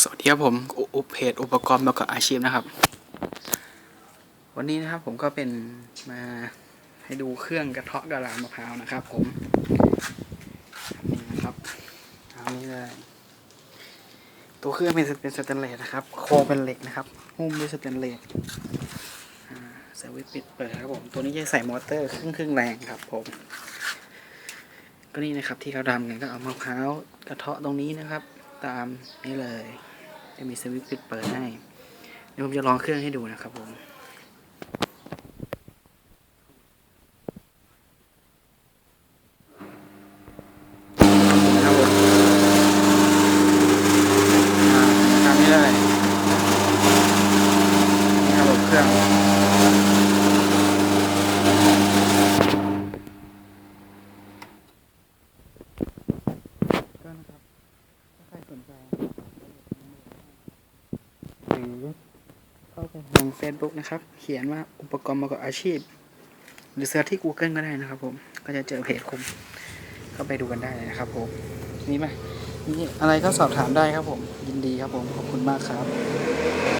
สวัสดีครับผมอุอุเพจอุปกรณ์ประกอบอาชีพนะครับ วันนี้นะครับผมก็เป็นมาให้ดูเครื่องกระเทาะกระลามะพร้าวนะครับผมนี่นะครับเอานี้เลยตัวเครื่องเป็นเป็นสแตนเลสนะครับโครงเป็นเหล็กนะครับหุ้มด้วยสแตนเลสอ่าสวิตช์ปิดเปิดครับผมตัวนี้จะใส่มอเตอร์ครึ่งครึ่งแรงครับผมก็นี่นะครับที่เขาทำกันก็เอามะพร้าวกระเทาะตรงนี้นะครับ ตามนี้เลย จะมีสวิตช์ปิดเปิดให้ เดี๋ยวผมจะลองเครื่องให้ดูนะครับผมนะครับผมอ่าตามนี้เลยนี่ครับผมเครื่องก็นะครับถ้าใคร สนใจหรือเข้าไปทาง Facebook นะครับ เขียนว่าอุปกรณ์ประกอบอาชีพ หรือเสิร์ชที่ Google ก็ได้นะครับผม ก็จะเจอเพจผมเข้าไปดูกันได้เลยนะครับผมนี่ไหมนี่อะไรก็สอบถามได้ครับผม ยินดีครับผม ขอบคุณมากครับ